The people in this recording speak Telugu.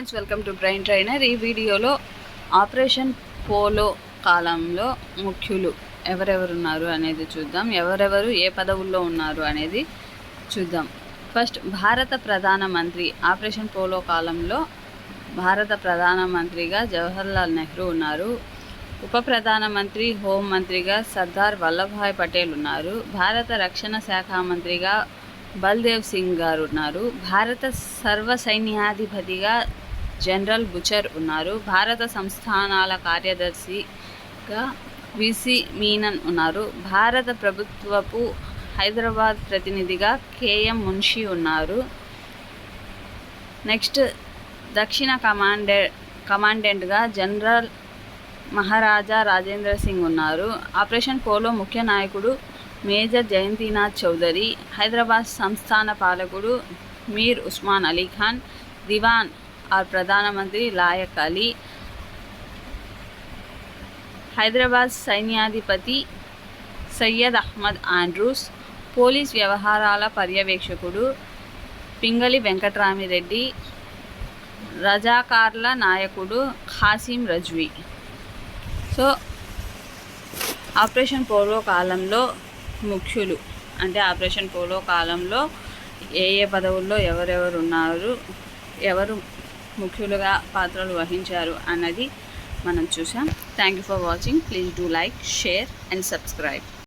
Friends welcome to brain trainer ఈ వీడియోలో ఆపరేషన్ పోలో కాలంలో ముఖ్యులు ఎవరెవరు ఉన్నారు అనేది చూద్దాం. ఎవరెవరు ఏ పదవుల్లో ఉన్నారు అనేది చూద్దాం. ఫస్ట్ భారత ప్రధానమంత్రి ఆపరేషన్ పోలో కాలంలో భారత ప్రధానమంత్రిగా జవహర్లాల్ నెహ్రూ ఉన్నారు. ఉప ప్రధానమంత్రి హోం మంత్రిగా సర్దార్ వల్లభాయ్ పటేల్ ఉన్నారు. భారత రక్షణ శాఖ మంత్రిగా బల్దేవ్ సింగ్ గారు ఉన్నారు. భారత సర్వ సైన్యాధిపతిగా జనరల్ బుచర్ ఉన్నారు. భారత సంస్థానాల కార్యదర్శిగా విసి మీనన్ ఉన్నారు. భారత ప్రభుత్వపు హైదరాబాద్ ప్రతినిధిగా కేఎం మున్షి ఉన్నారు. నెక్స్ట్ దక్షిణ కమాండే కమాండెంట్గా జనరల్ మహారాజా రాజేంద్ర సింగ్ ఉన్నారు. ఆపరేషన్ పోలో ముఖ్య నాయకుడు మేజర్ జయంతినాథ్ చౌదరి హైదరాబాద్ సంస్థాన పాలకుడు మీర్ ఉస్మాన్ అలీ ఖాన్ దివాన్ ఆర్ ప్రధానమంత్రి లాయక్ అలీ హైదరాబాద్ సైన్యాధిపతి సయ్యద్ అహ్మద్ ఆండ్రూస్ పోలీస్ వ్యవహారాల పర్యవేక్షకుడు పింగళి వెంకట్రామిరెడ్డి రజాకార్ల నాయకుడు Qasim Razvi. So operation Polo కాలంలో ముఖ్యులు అంటే ఆపరేషన్ పోలో కాలంలో ఏ ఏ పదవుల్లో ఎవరెవరు ఉన్నారు ఎవరు ముఖ్యులుగా పాత్రలు వహించారు అన్నది మనం చూసాం thank you for watching please do like share and subscribe